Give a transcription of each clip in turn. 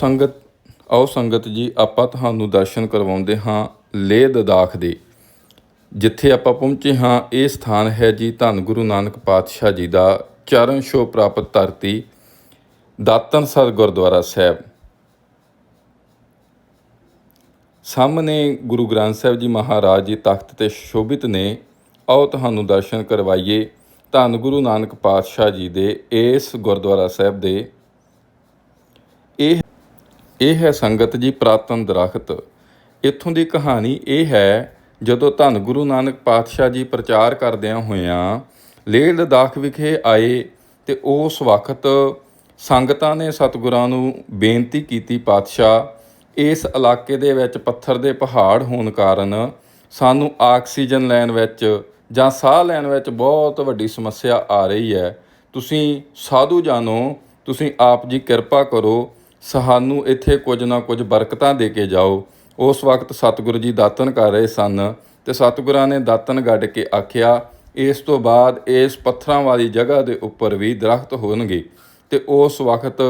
ਸੰਗਤ, ਆਓ ਸੰਗਤ ਜੀ, ਆਪਾਂ ਤੁਹਾਨੂੰ ਦਰਸ਼ਨ ਕਰਵਾਉਂਦੇ ਹਾਂ ਲੇਹ ਲਦਾਖ ਦੇ, ਜਿੱਥੇ ਆਪਾਂ ਪਹੁੰਚੇ ਹਾਂ। ਇਹ ਸਥਾਨ ਹੈ ਜੀ ਧੰਨ ਗੁਰੂ ਨਾਨਕ ਪਾਤਸ਼ਾਹ ਜੀ ਦਾ ਚਰਨ ਛੋਹ ਪ੍ਰਾਪਤ ਧਰਤੀ ਦਾਤਨਸਰ ਗੁਰਦੁਆਰਾ ਸਾਹਿਬ। ਸਾਹਮਣੇ ਗੁਰੂ ਗ੍ਰੰਥ ਸਾਹਿਬ ਜੀ ਮਹਾਰਾਜ ਜੀ ਤਖਤ ਤੇ ਸ਼ੋਭਿਤ ਨੇ, ਆਓ ਤੁਹਾਨੂੰ ਦਰਸ਼ਨ ਕਰਵਾਈਏ। ਧੰਨ ਗੁਰੂ ਨਾਨਕ ਪਾਤਸ਼ਾਹ ਜੀ ਦੇ ਇਸ ਗੁਰਦੁਆਰਾ ਸਾਹਿਬ ਦੇ ਇਹ ਹੈ ਸੰਗਤ ਜੀ ਪ੍ਰਾਤਨ ਦਰਖਤ। ਇੱਥੋਂ ਦੀ ਕਹਾਣੀ ਇਹ ਹੈ, ਜਦੋਂ ਧੰਨ ਗੁਰੂ ਨਾਨਕ ਪਾਤਸ਼ਾਹ ਜੀ ਪ੍ਰਚਾਰ ਕਰਦਿਆਂ ਹੋਇਆਂ ਲੇਹ ਲਦਾਖ ਵਿਖੇ ਆਏ ਤੇ ਉਸ ਵਕਤ ਸੰਗਤਾਂ ਨੇ ਸਤਿਗੁਰਾਂ ਨੂੰ ਬੇਨਤੀ ਕੀਤੀ, ਪਾਤਸ਼ਾਹ, ਇਸ ਇਲਾਕੇ ਦੇ ਵਿੱਚ ਪੱਥਰ ਦੇ ਪਹਾੜ ਹੋਣ ਕਾਰਨ ਸਾਨੂੰ ਆਕਸੀਜਨ ਲੈਣ ਵਿੱਚ ਜਾਂ ਸਾਹ ਲੈਣ ਵਿੱਚ ਬਹੁਤ ਵੱਡੀ ਸਮੱਸਿਆ ਆ ਰਹੀ ਹੈ। ਤੁਸੀਂ ਸਾਧੂ ਜਾਨੋ, ਤੁਸੀਂ ਆਪ ਜੀ ਕਿਰਪਾ ਕਰੋ ਸਾਨੂੰ ਇੱਥੇ ਕੁਝ ਨਾ ਕੁਝ ਬਰਕਤਾਂ ਦੇ ਕੇ ਜਾਓ। ਉਸ ਵਕਤ ਸਤਿਗੁਰੂ ਜੀ ਦਾਤਨ ਕਰ ਰਹੇ ਸਨ ਤੇ ਸਤਿਗੁਰਾਂ ਨੇ ਦਾਤਨ ਗੱਡ ਕੇ ਆਖਿਆ, ਇਸ ਤੋਂ ਬਾਅਦ ਇਸ ਪੱਥਰਾਂ ਵਾਲੀ ਜਗ੍ਹਾ ਦੇ ਉੱਪਰ ਵੀ ਦਰਖਤ ਹੋਣਗੇ। ਤੇ ਉਸ ਵਕਤ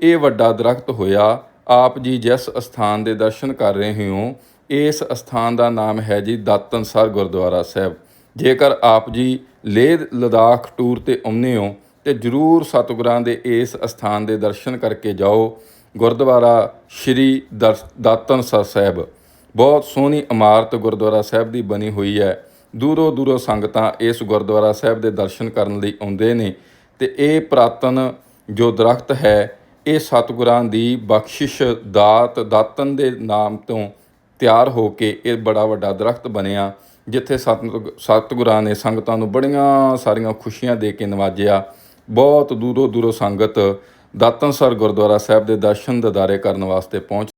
ਇਹ ਵੱਡਾ ਦਰਖਤ ਹੋਇਆ, ਆਪ ਜੀ ਜਿਸ ਅਸਥਾਨ ਦੇ ਦਰਸ਼ਨ ਕਰ ਰਹੇ ਹੋ, ਇਸ ਅਸਥਾਨ ਦਾ ਨਾਮ ਹੈ ਜੀ ਦਾਤਨਸਰ ਗੁਰਦੁਆਰਾ ਸਾਹਿਬ। ਜੇਕਰ ਆਪ ਜੀ ਲੇਹ ਲਦਾਖ ਟੂਰ ਤੇ ਆਉਂਦੇ ਹੋ, ਤੇ ਜਰੂਰ ਸਤਿਗੁਰਾਂ ਦੇ ਇਸ ਅਸਥਾਨ ਦੇ ਦਰਸ਼ਨ ਕਰਕੇ ਜਾਓ। ਗੁਰਦੁਆਰਾ ਸ਼੍ਰੀ ਦਾਤਨ ਦਾਤਨਸਰ ਸਾਹਿਬ। ਬਹੁਤ ਸੋਹਣੀ ਇਮਾਰਤ ਗੁਰਦੁਆਰਾ ਸਾਹਿਬ ਦੀ ਬਣੀ ਹੋਈ ਹੈ। ਦੂਰੋਂ ਦੂਰੋਂ ਸੰਗਤਾਂ ਇਸ ਗੁਰਦੁਆਰਾ ਸਾਹਿਬ ਦੇ ਦਰਸ਼ਨ ਕਰਨ ਲਈ ਆਉਂਦੇ ਨੇ ਤੇ ਇਹ ਪ੍ਰਾਤਨ ਜੋ ਦਰਖਤ ਹੈ, ਇਹ ਸਤਿਗੁਰਾਂ ਦੀ ਬਖਸ਼ਿਸ਼ ਦਾਤ ਦਾਤਨ ਦੇ ਨਾਮ ਤੋਂ ਤਿਆਰ ਹੋ ਕੇ ਇਹ ਬੜਾ ਵੱਡਾ ਦਰਖਤ ਬਣਿਆ, ਜਿੱਥੇ ਸਤਿ- ਸਤਿਗੁਰਾਂ ਨੇ ਸੰਗਤਾਂ ਨੂੰ ਬੜੀਆਂ ਸਾਰੀਆਂ ਖੁਸ਼ੀਆਂ ਦੇ ਕੇ ਨਵਾਜਿਆ। ਬਹੁਤ ਦੂਰੋਂ ਦੂਰੋਂ ਸੰਗਤ ਦਾਤਨਸਰ ਗੁਰਦੁਆਰਾ ਸਾਹਿਬ ਦੇ ਦਰਸ਼ਨ ਦਿਦਾਰੇ ਕਰਨ ਵਾਸਤੇ ਪਹੁੰਚ